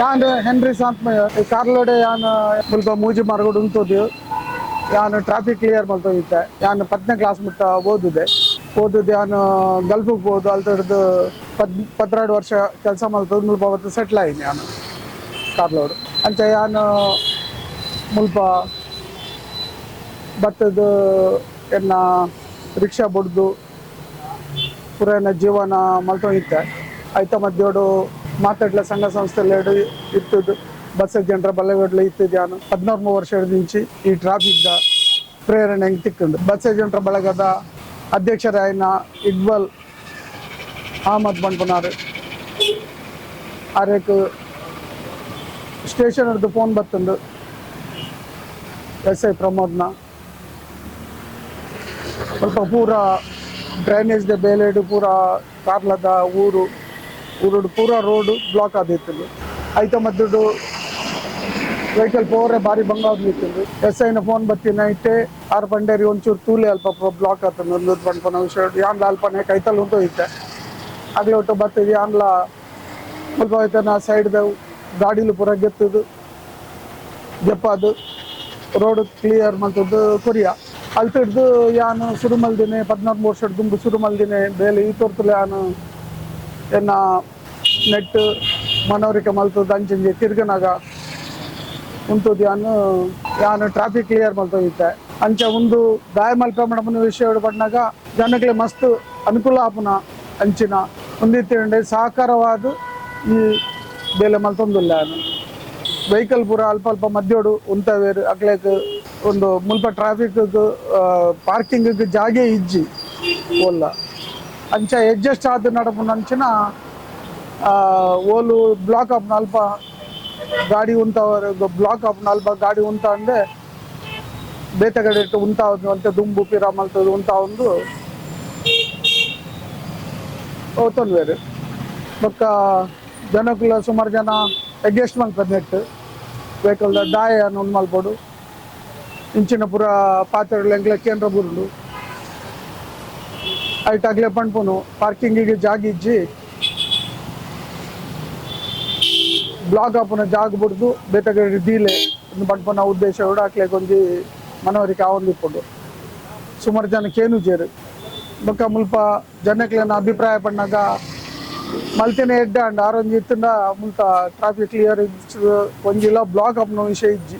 ಯಾನ್ henry Santa ಕಾರ್ಲೋಡೆ ಯಾನ್ ಮುಲ್ಪ ಮೂಜಿ ಮಾರ್ಗೋಡು ಉಂತೋದು. ಯಾನ್ ಟ್ರಾಫಿಕ್ ಕ್ಲಿಯರ್ ಮಲ್ತೋಗಿತ್ತೆ ಯಾನ್ ಪತ್ತನೇ ಕ್ಲಾಸ್ ಮುಟ್ಟ ಓದಿದೆ. ಓದಿದ್ದು ಯಾನ್ ಗಲ್ಫಿಗೆ ಹೋದು, ಅಲ್ಲಿ ಹಿಡಿದು ಪದ್ ಪತ್ತೆರಡು ವರ್ಷ ಕೆಲಸ ಮಲ್ತದ್ದು ಮುಲ್ಪ ಅವತ್ತು ಸೆಟ್ಲ್ ಆಯ್ತು ಯಾನ್ ಕಾರ್ಲೋಡ್ ಅಂಚ ಯಾನ್ ಮುಲ್ಪ ಭತ್ತದ ಎನ್ನ ರಿಕ್ಷಾ ಬಡ್ದು, ಪುರೇನ ಜೀವನ ಮಲ್ತೋಗಿತ್ತೆ ಐತ ಮಧ್ಯೋಡು ಮಾತಾಡ್ಲ ಸಂಘ ಸಂಸ್ಥೆಲೆಡು ಇತ್ತದು ಬಸ್ ಜನರ ಬಲ್ಲಗಡ್ಲ ಇತ್ತದು ನಾನು ಹದಿನಾರು ವರ್ಷದ నుంచి ಈ ಟ್ರಾಫಿಕ್ದ ಪ್ರೇರಣೆ ಹೆಂಗೆ ತಿಕ್ಕೊಂಡು ಬಸ್ ಜನರ ಬಳಗದ ಅಧ್ಯಕ್ಷರಾಯನ ಇಕ್ಬಲ್ ಅಹಮದ್ ಬಂಡ್ಪನಾರು ಆರೇಕ್ ಸ್ಟೇಷನ್ ಹಿಡ್ದು ಫೋನ್ ಬತ್ತಂದು ಎಸ್ ಐ ಪ್ರಮೋದ್ನ ಸ್ವಲ್ಪ ಪೂರ ಡ್ರೈನೇಜ್ದ ಬೇಲೆಡು ಪೂರ ಕಾರ್ಲದ ಊರು ಊರುಡು ಪೂರ ರೋಡ್ ಬ್ಲಾಕ್ ಆದಿತ್ತು ಐತ ಮದ್ದು ವೆಹಿಕಲ್ ಪೋರೆ ಬಾರಿ ಬಂಗಾಗ್ಲಿತ್ತು ಎಸ್ ಐನ ಫೋನ್ ಬತ್ತಿನ ಐತೆ. ಆರ್ ಪಂಡೇರಿ ಒಂಚೂರು ತೂಲೆ ಅಲ್ಪ ಬ್ಲಾಕ್ ಆತಂದು ಒಂದು ಪಂಪನ ವಿಷಯ ಯಾನ್ಲ ಅಲ್ಪನೆ ಕೈತಲ್ ಉಂಟು ಐತೆ ಆಗ್ಲೇ ಒಟ್ಟು ಬತ್ತಿದ್ವಿ ಯಾನ್ಲ ಸ್ವಲ್ಪ ಐತೆ ನಾ ಸೈಡ್ದ ಗಾಡಿಲು ಪೂರ ಗೆತ್ತದು. ಗೆಪ್ಪದು. ರೋಡ್ ಕ್ಲಿಯರ್ ಮಾಡ್ತದ್ದು ಕೊರಿಯಾ. ಅಲ್ತಿಡ್ದು ಯಾನು ಶುರು ಮಲ್ದಿನಿ ಪದ್ನಾಲ್ಕು ವರ್ಷ ದುಂಬು ಶುರು ಮಲ್ದಿನಿ ಬೇಲೆ ಈ ತೋರ್ತಲೆ ಯಾನು ಎನ್ನ ನೆಟ್ ಮನೋರಿಕ ಮಲ್ತು ಅಂಚಿಂಜಿ ತಿರ್ಗನಾಗ ಉಂತುದಿ ಯಾನು ಯಾನು ಟ್ರಾಫಿಕ್ ಕ್ಲಿಯರ್ ಮಲ್ತೋಗಿತ್ತೆ ಅಂಚ ಒಂದು ದಾಯ ಮಲ್ಪೆ ವಿಷಯ ಪಡ್ನಾಗ ಜನಗಳ ಮಸ್ತ್ ಅನುಕೂಲ ಆಪುನ ಅಂಚಿನ. ಒಂದಿತ್ತಿಂಡೆ ಸಹಕಾರವಾದ ಈ ಬೇಲೆ ಮಲ್ತೊಂದಿಲ್ಲ ವೆಹಿಕಲ್ ಪೂರ ಅಲ್ಪ ಅಲ್ಪ ಮಧ್ಯೋಡು ಉಂತವೇರು ಅಕ್ಲೇಕ್ ಒಂದು ಮುಲ್ಪ ಟ್ರಾಫಿಕ್ ಪಾರ್ಕಿಂಗ್ ಜಾಗೆ ಇಜ್ಜಿ. ಓಲ್ಲ ಅಂಚ ಅಡ್ಜಸ್ಟ್ ಆದ ನಡಪುನ ಅಂಚಿನ ಆ, ಓಲು ಬ್ಲಾಕ್ ಆಫ್ ನಲ್ಪ ಗಾಡಿ ಉಂತ ಬ್ಲಾಕ್ ಆಫ್ ನಲ್ಪ ಗಾಡಿ ಉಂತ ಅಂದ್ರೆ ಬೇತಗಡೆ ಇಟ್ಟು ಉಂತ ಅಂತ ದುಂಬು ಪಿರ ಮಲ್ತದ್ದು ಉಂತ ಒಂದು ಬೇರೆ ಬೊಕ್ಕ ಜನಕುಲ ಸುಮಾರು ಜನ ಅಡ್ಜಸ್ಟ್ ಮಾಡ್ತದೆ ನೆಟ್ ವೆಹಿಕಲ್ ದಾಯ ಒಂದು ಮಲ್ಪಡು. ಇಂಚಿನ ಪುರ ಪಾತ್ರೆಗಳು ಎಂಗ್ಲ ಕೇಂದ್ರ ಬುರುಡು ಐಟಾಗ್ಲೇ ಪಣ್ಪುನು ಪಾರ್ಕಿಂಗಿಗೆ ಜಾಗ ಇಜ್ಜಿ ಬ್ಲಾಕ್ ಆಪುನ ಜಾಗ ಬಿಡ್ದು ಬೇತಗಡೆ ದೀಲೆ ಒಂದು ಪಣ್ಪುನ ಉದ್ದೇಶ ಕೂಡ ಹಾಕ್ಲಿಕ್ಕೆ ಒಂದು ಮನವರಿಕೆ ಆವೊಂದಿಪ್ಪುಂಡು ಸುಮಾರು ಜನಕ್ಕೆ ಏನು ಜೇರು ಬೊಕ್ಕ ಮುಲ್ಪ ಜನಕ್ಲೆನ ಅಭಿಪ್ರಾಯ ಪಣ್ಣಾಗ ಮಲ್ತಿನ ಎಡ್ಡ ಅಂಡ ಆರೊಂಜಿ ಇತ್ತಂಡ ಮುಲ್ತ ಟ್ರಾಫಿಕ್ ಕ್ಲಿಯರ್ ಒಂಜಿಲ್ಲ ಬ್ಲಾಕ್ ಅಪ್ನ ವಿಷಯ ಇಜ್ಜಿ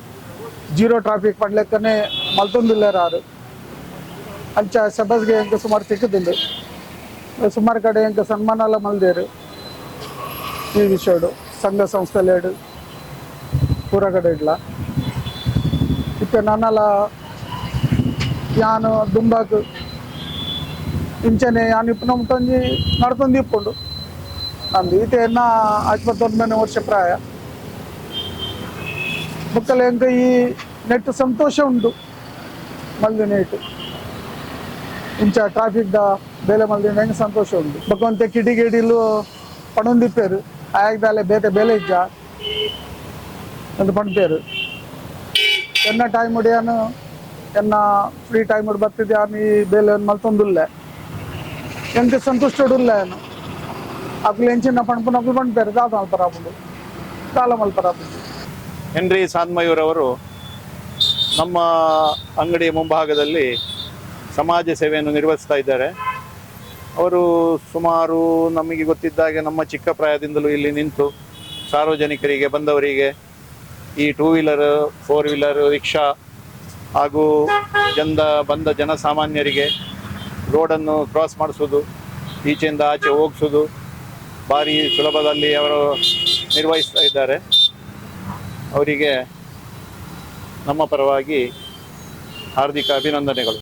ಜೀರೋ ಟ್ರಾಫಿಕ್ ಪಡ್ಲೆಕ್ಕನೆ ಮಲ್ತೊಂದಿಲ್ಲಾರ ಆರು ಅಂಚ ಸಬಸ್ಗೆ ಎಂಕ ಸುಮಾರು ತಿಕ್ಕದಿಂಡು ಸುಮಾರು ಕಡೆ ಎಂಕ ಸನ್ಮಾನ ಎಲ್ಲ ಮಲ್ದೇರು. ಈ ವಿಷಯಡು ಸಂಘ ಸಂಸ್ಥೆಲೇಡು ಪೂರ ಕಡೆ ಇಡ್ಲ. ಇತ್ತೆ ನನ್ನಲ ಯಾನು ದುಂಬಾಕ್ ಇಂಚನೆ ಯಾನು ಇಪ್ಪು ನಮ್ತೊಂಜಿ ನಡ್ತಂದು ಇಪ್ಪುಂಡು. ನಂದು ಈತೆ ಎನ್ನ ಇಪ್ಪತ್ತೊಂದನೇ ವರ್ಷ ಪ್ರಾಯ. ಬುಕ್ಕಲ ಎಂಕ ಈ ನೆಟ್ ಸಂತೋಷ ಉಂಟು. ಮಲ್ದಿನ ಇಟ್ಟು. ಇಂಚ ಟ್ರಾಫಿಕ್ದ ಬೇಲೆ ಮಲ್ದಿನ ಹೆಂಗೆ ಸಂತೋಷ ಉಂಟು. ಬಕ್ಕಂತೆ ಕಿಡಿಗೇಡಿಲು ಪಣೊಂದಿಪ್ಪೇರು. ಆಯಗ್ದಾಲೆ ಬೇತೆ ಬೇಲೆ ಇಜ್ಜ ಅಂತ ಪಣ್ಪೇರು ಎನ್ನ ಟೈಮ್ ಹೊಡಿಯಾನು ಎನ್ನ ಫ್ರೀ ಟೈಮ್ ಹೊಡಿ ಬರ್ತಿದ್ದೆ ಈ ಬೇಲೆ ಮಲ್ತೊಂದುಲ್ಲೆ ಎಂತ ಸಂತುಷ್ಟ ಉಡುಲ್ಲ ಏನು? ಅಕ್ಲು ಎಂಚಿನ ಪಣ್ಪುನ ಅಕ್ಲು ಪಣ್ಪೇರು ದಾದ ಮಲ್ಪರಾಪುಂಡು ಕಾಲ ಮಲ್ಪರಾಪುಂಡು ಹೆನ್ರಿ ಸಾನ್ಮಯೂರವರು ನಮ್ಮ ಅಂಗಡಿ ಮುಂಭಾಗದಲ್ಲಿ ಸಮಾಜ ಸೇವೆಯನ್ನು ನಿರ್ವಹಿಸ್ತಾ ಇದ್ದಾರೆ. ಅವರು ಸುಮಾರು ನಮಗೆ ಗೊತ್ತಿದ್ದಾಗೆ ನಮ್ಮ ಚಿಕ್ಕ ಪ್ರಾಯದಿಂದಲೂ ಇಲ್ಲಿ ನಿಂತು ಸಾರ್ವಜನಿಕರಿಗೆ, ಬಂದವರಿಗೆ ಈ two wheeler four wheeler rickshaw ಹಾಗೂ ಜನ ಬಂದ ಜನಸಾಮಾನ್ಯರಿಗೆ ರೋಡನ್ನು ಕ್ರಾಸ್ ಮಾಡಿಸೋದು ಈಚೆಯಿಂದ ಆಚೆ ಹೋಗಿಸೋದು ಭಾರಿ ಸುಲಭದಲ್ಲಿ ಅವರು ನಿರ್ವಹಿಸ್ತಾ ಇದ್ದಾರೆ. ಅವರಿಗೆ ನಮ್ಮ ಪರವಾಗಿ ಹಾರ್ದಿಕ ಅಭಿನಂದನೆಗಳು.